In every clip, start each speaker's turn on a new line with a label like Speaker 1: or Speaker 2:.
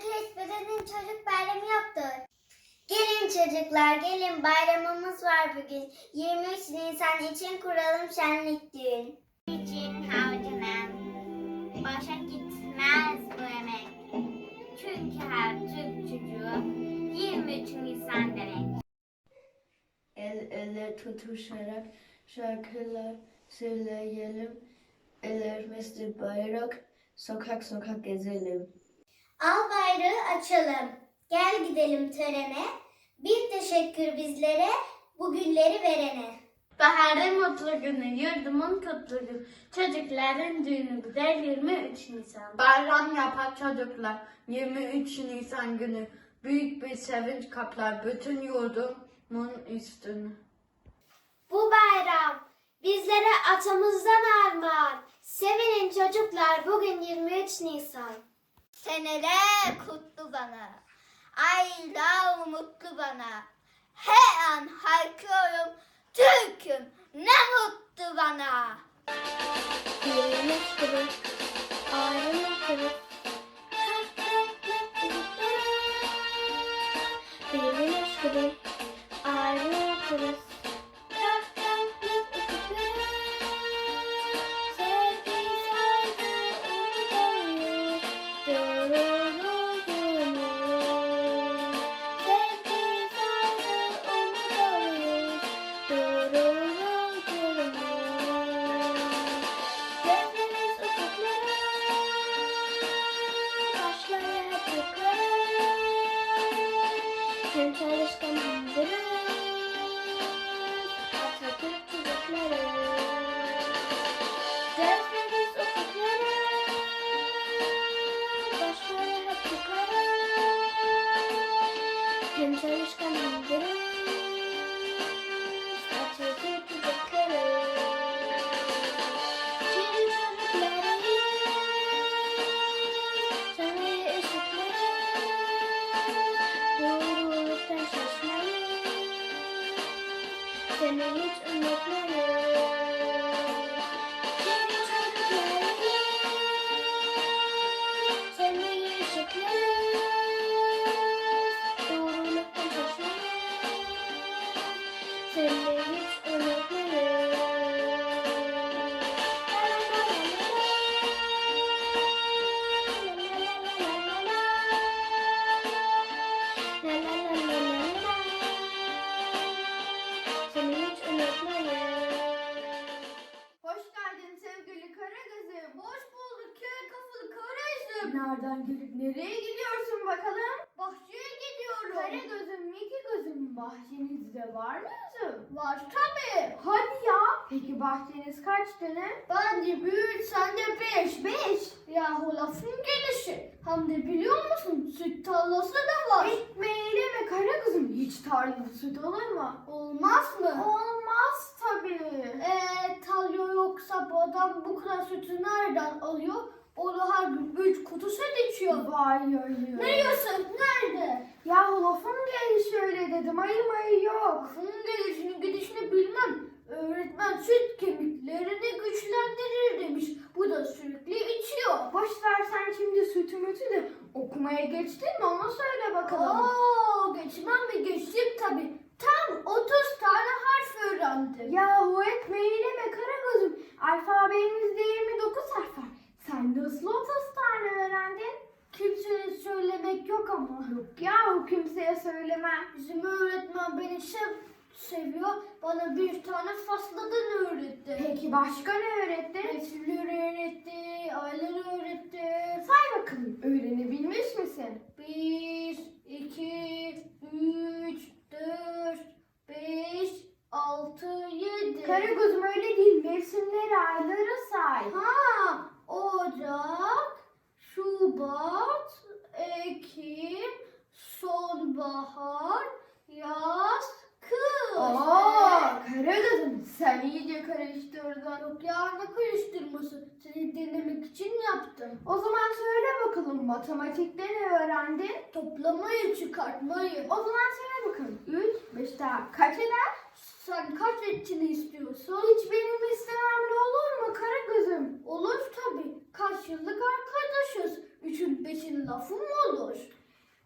Speaker 1: ki hiçbirinin çocuk bayramı yoktur. Gelin çocuklar gelin bayramımız var bugün. 23 Nisan için kuralım şenlik düğün. İçin harcanan başa gitmez bu emek. Çünkü her Türk çocuğu 23 Nisan demek.
Speaker 2: El ele tutuşarak şarkılar söyleyelim. Ellerimizde bayrak, sokak sokak gezelim.
Speaker 1: Al bayrağı açalım. Gel gidelim törene. Bir teşekkür bizlere, bu gülleri verene.
Speaker 3: Baharın mutlu günü, yurdumun kutlu günü. Çocukların düğünü güzel 23 Nisan.
Speaker 4: Bayram yapar çocuklar 23 Nisan günü. Büyük bir sevinç kaplar bütün yurdumun üstünü.
Speaker 1: Bu bayram bizlere atamızdan armağan. Sevinin çocuklar bugün 23 Nisan. Seneler kutlu bana. Aylar mutlu bana. Her an haykırıyorum Türk'üm ne mutlu bana. Yürümüş gibi, ayrılmış gibi. Yürümüş gibi, ayrılmış gibi. Hem çalışkan
Speaker 4: kaç tane?
Speaker 3: Bence bir üç, sen de beş. Beş. Yahu lafın gelişi. Hem de biliyor musun süt tarlası da var.
Speaker 4: Ekmeğiyle mi Karagöz'üm? Hiç tarlalı süt olur mu?
Speaker 3: Olmaz mı?
Speaker 4: Olmaz tabii.
Speaker 3: Eee talyo yoksa bu adam bu kadar sütü nereden alıyor? Onu her gün üç kutu süt içiyor.
Speaker 4: Vay öyle.
Speaker 3: Ne diyorsun? Nerede?
Speaker 4: Ya lafım gelişi öyle dedim. Ayı mayı yok.
Speaker 3: Lafın gelişini gidişini bilmem. Öğretmen süt kemiklerini güçlendirir demiş. Bu da sürekli içiyor.
Speaker 4: Boş ver sen şimdi sütü mütü de okumaya geçtin mi onu söyle bakalım.
Speaker 3: Oo, geçmem mi? Geçtim tabii. Tam 30 tane harf öğrendim.
Speaker 4: Yahu ekmeğiyle mi Karagöz'üm? Alfabemizde 29 harf var. Sen nasıl 30 tane öğrendin?
Speaker 3: Kimseye söylemek yok ama.
Speaker 4: Yok yahu kimseye söylemem.
Speaker 3: Bizim öğretmen beni sev seviyor. Bana bir tane fasladan öğretti.
Speaker 4: Peki başka ne öğretti?
Speaker 3: Resimleri öğretti, aileleri öğretti.
Speaker 4: Say bakalım öğrenebilmiş misin?
Speaker 3: Bir, iki, üç, dört,
Speaker 4: Karagöz'üm öyle değil. Mevsimleri ayları say.
Speaker 3: Ha, Ocak, Şubat, Ekim, sonbahar, yaz,
Speaker 4: sen iyice karıştırdın.
Speaker 3: Yok ya ne karıştırması? Seni denemek için yaptım.
Speaker 4: O zaman söyle bakalım matematikte ne öğrendin?
Speaker 3: Toplamayı çıkartmayı.
Speaker 4: O zaman söyle bakalım. 3, 5 daha kaç eder?
Speaker 3: Sen kaç etçini istiyorsun?
Speaker 4: Hiç benim istememle olur mu Karagöz'üm?
Speaker 3: Olur tabii. Kaç yıllık arkadaşız. Üçün beşin lafı mı olur?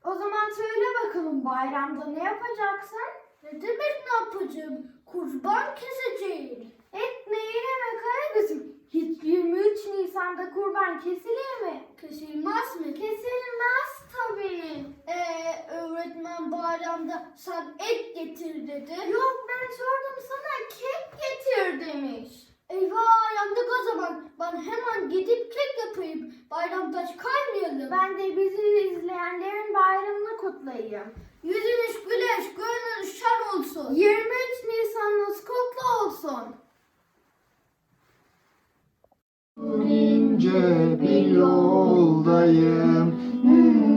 Speaker 4: O zaman söyle bakalım bayramda ne yapacaksın?
Speaker 3: Ne demek ne yapacağım? Kurban keseceğim.
Speaker 4: Etmeyi yeme Karagöz'üm. Hiç 23 Nisan'da kurban kesilir mi?
Speaker 3: Kesilmez mi?
Speaker 4: Kesilmez tabii.
Speaker 3: Ee, öğretmen bayramda sen et getir dedi.
Speaker 4: Yok ben sordum sana kek getir demiş.
Speaker 3: Eyvah yandık o zaman. Ben hemen gidip kek yapayım. Bayramda kalmayalım.
Speaker 4: Ben de bizi izleyenlerin bayramını kutlayayım.
Speaker 3: Yüzünüz
Speaker 5: yoldayım. Gidiyorum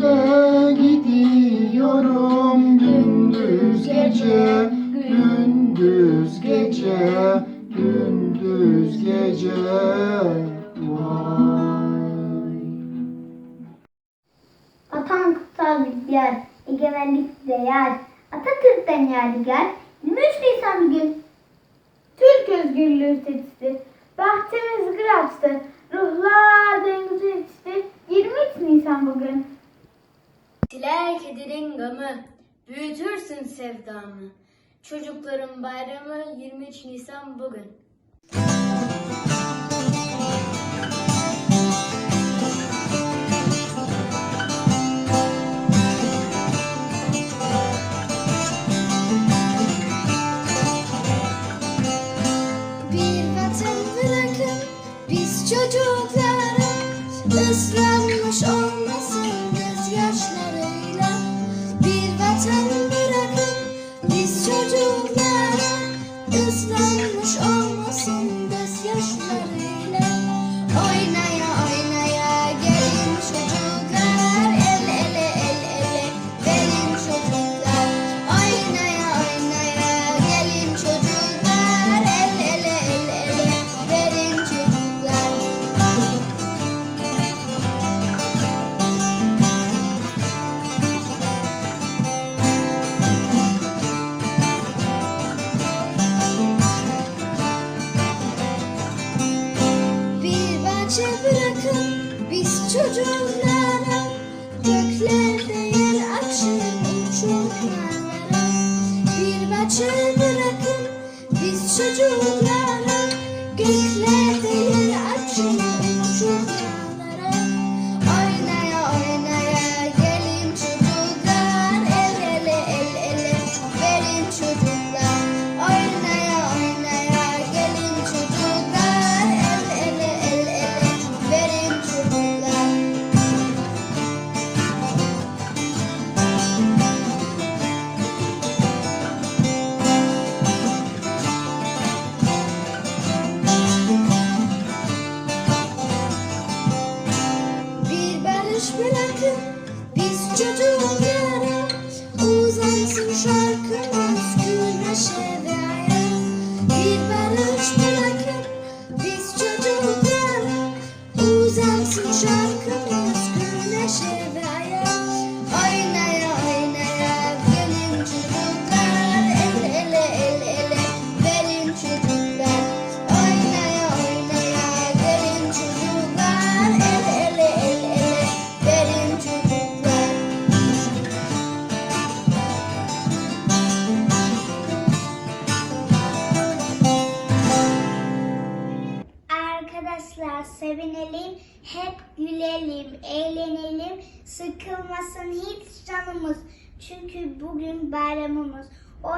Speaker 5: menzile gidiyorum Gündüz gece,
Speaker 3: 23 Nisan
Speaker 4: bugün.
Speaker 6: Çocuklara ıslanmış olmasın biz çocuklara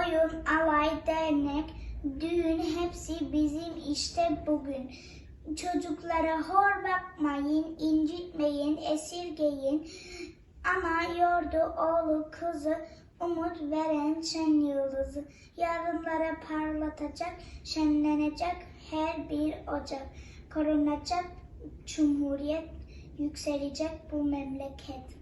Speaker 1: oyun, alay, dernek, düğün hepsi bizim işte bugün. Çocuklara hor bakmayın, incitmeyin, esirgeyin. Ana, yordu, oğlu, kızı, umut veren şen yıldızı. Yarınlara parlatacak, şenlenecek her bir ocak. Korunacak cumhuriyet, yükselecek bu memleket.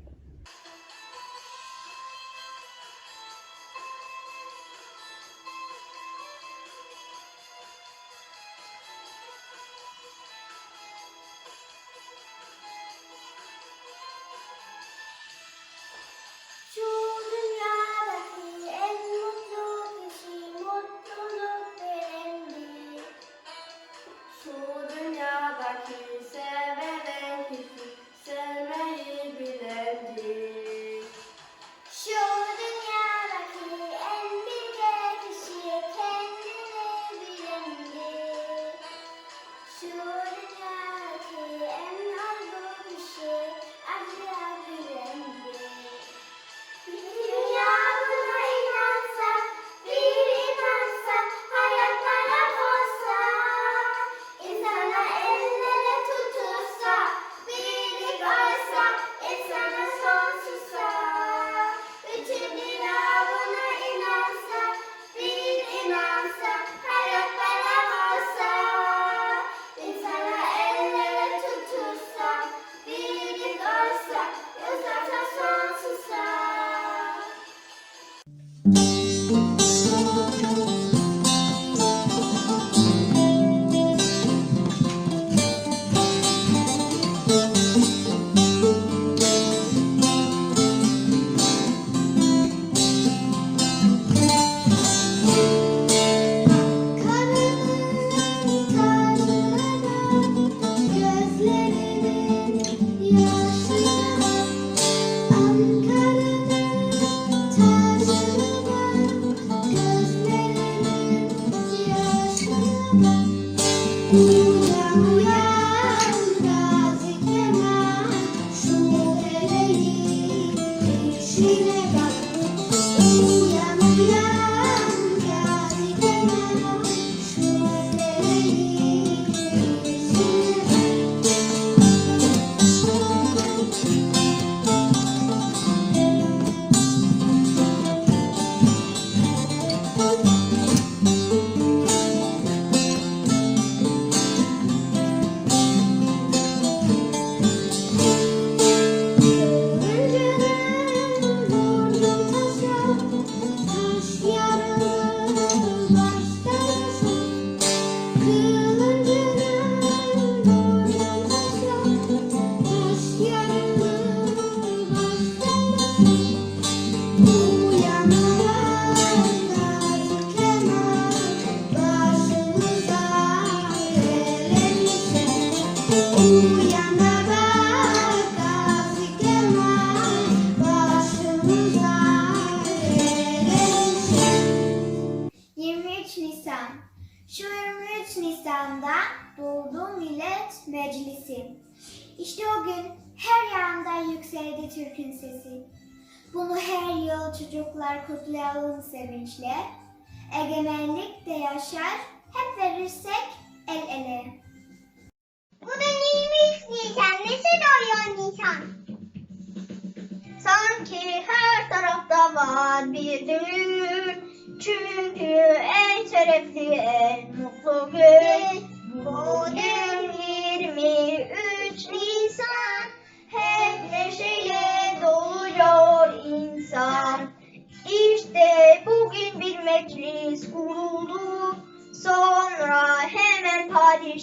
Speaker 1: Thank you.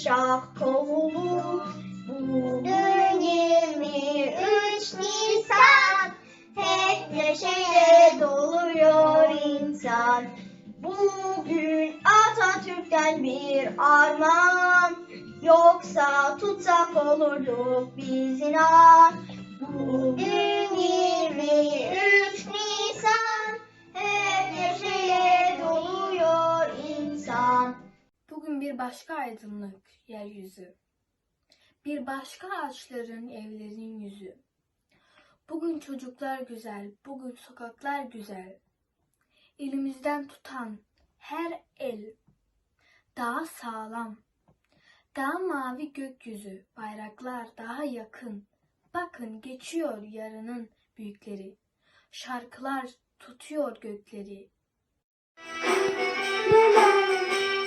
Speaker 1: şah kovulur. Bugün 23 Nisan
Speaker 7: hep neşeyle doluyor insan. Bugün Atatürk'ten bir armağan yoksa tutsak olurduk biz inan. Bugün
Speaker 2: başka aydınlık yeryüzü. Bir başka ağaçların, evlerin yüzü. Bugün çocuklar güzel, bugün sokaklar güzel. Elimizden tutan her el daha sağlam. Daha mavi gökyüzü, bayraklar daha yakın. Bakın geçiyor yarının büyükleri. Şarkılar tutuyor gökleri.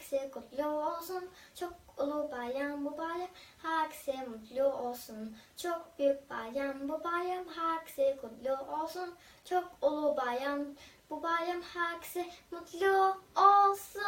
Speaker 8: herkese kutlu olsun. Çok ulu bayram bu bayram herkese mutlu olsun. Çok büyük bayram bu bayram herkese kutlu olsun. Çok ulu bayram bu bayram herkese mutlu olsun.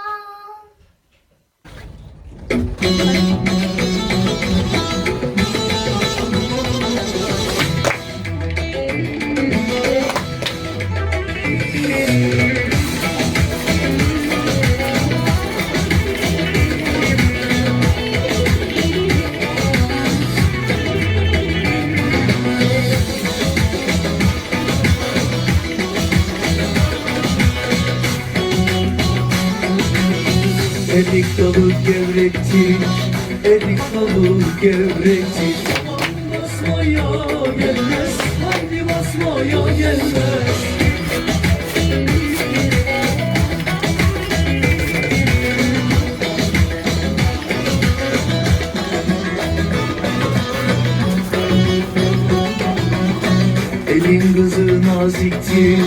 Speaker 9: Dalı gevrektir, erik dalı gevrektir. Aman basmaya gelmez, haydi basmaya gelmez. Elin kızı naziktir,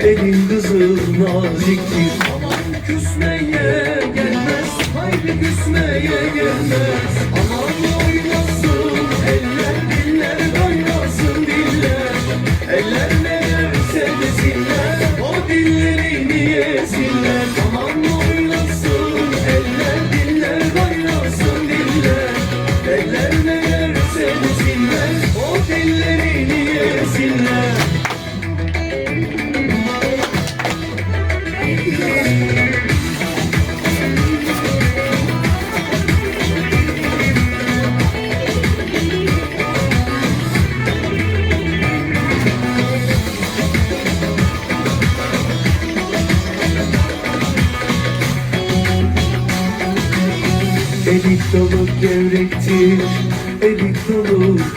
Speaker 9: elin kızı naziktir. Küsmeye gelmez.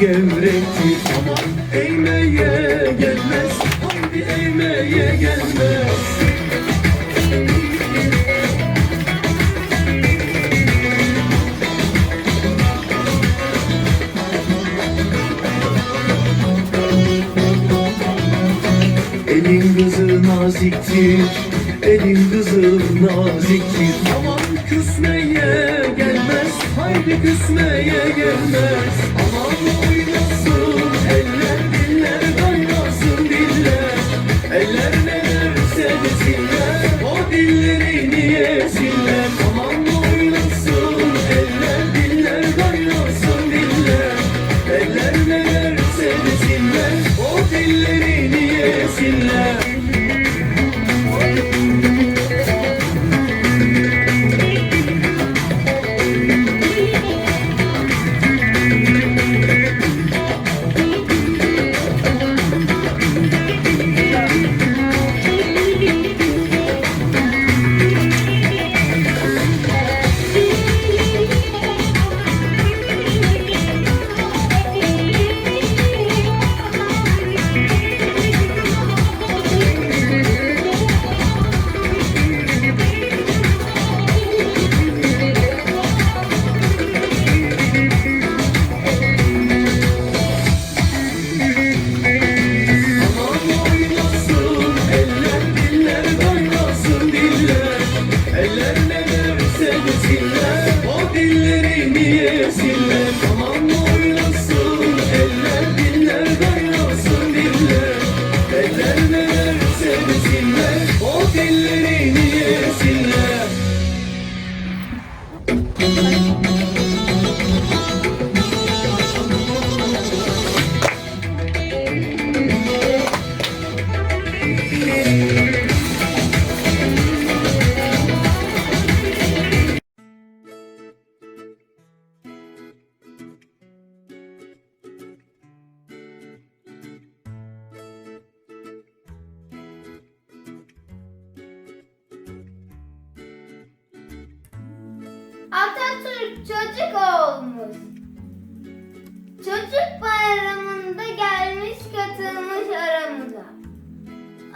Speaker 9: Dolu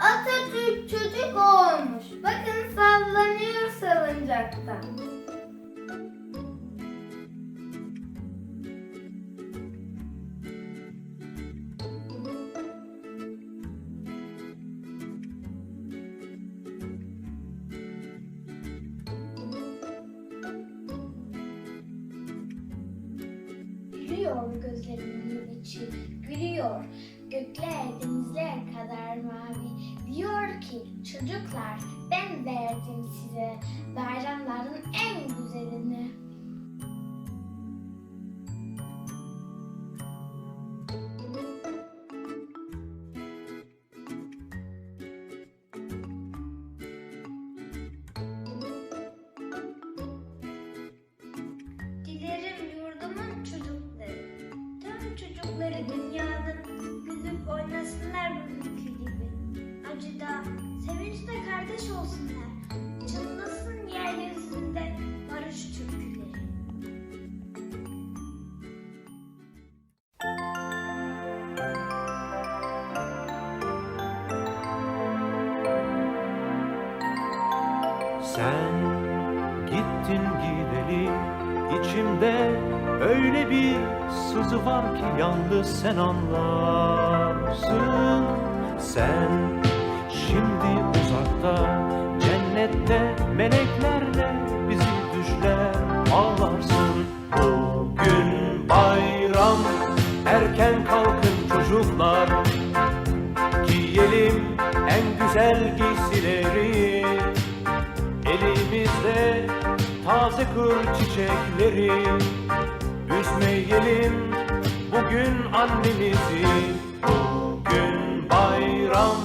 Speaker 1: Atatürk çocuk olmuş. Bakın sallanıyor salıncakta.
Speaker 7: Acıda, sevinçte kardeş olsunlar, çınlasın yeryüzünde barış türküleri.
Speaker 10: Sen gittin gideli içimde öyle bir sızı var ki yalnız sen anlarsın. Sen şimdi uzakta cennette meleklerle bizi düşler ağlarsın. Bugün bayram erken kalkın çocuklar giyelim en güzel giysileri. Elimizde taze kır çiçekleri Üzmeyelim bugün annemizi Bugün bayram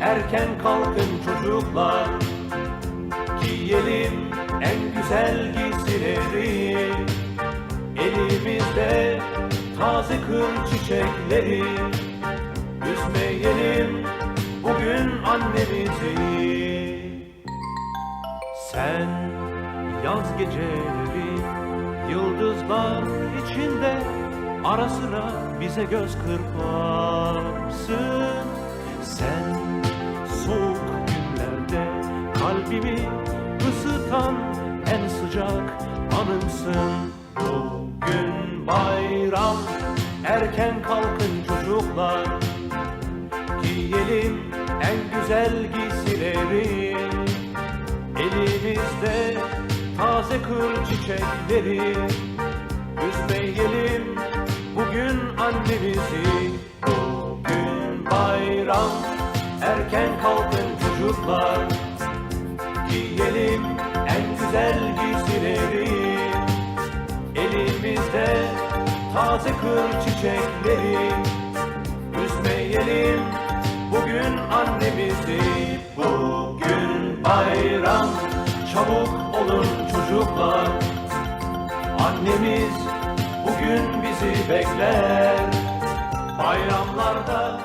Speaker 10: erken kalkın çocuklar Giyelim en güzel giysileri. Elimizde taze kır çiçekleri Üzmeyelim bugün annemizi. Sen yaz geceleri Yıldızlar içinde ara sıra bize göz kırparsın. Sen kalbimi ısıtan en sıcak anımsın. Bugün bayram erken kalkın çocuklar. Giyelim en güzel giysileri. Elimizde taze kır çiçekleri. Üzmeyelim bugün annemizi. Bugün bayram erken kalkın çocuklar Giyelim en güzel giysileri. Elimizde taze kır çiçekleri. Üzmeyelim bugün annemizi. Bugün bayram çabuk olun çocuklar. Annemiz bugün bizi bekler. Bayramlarda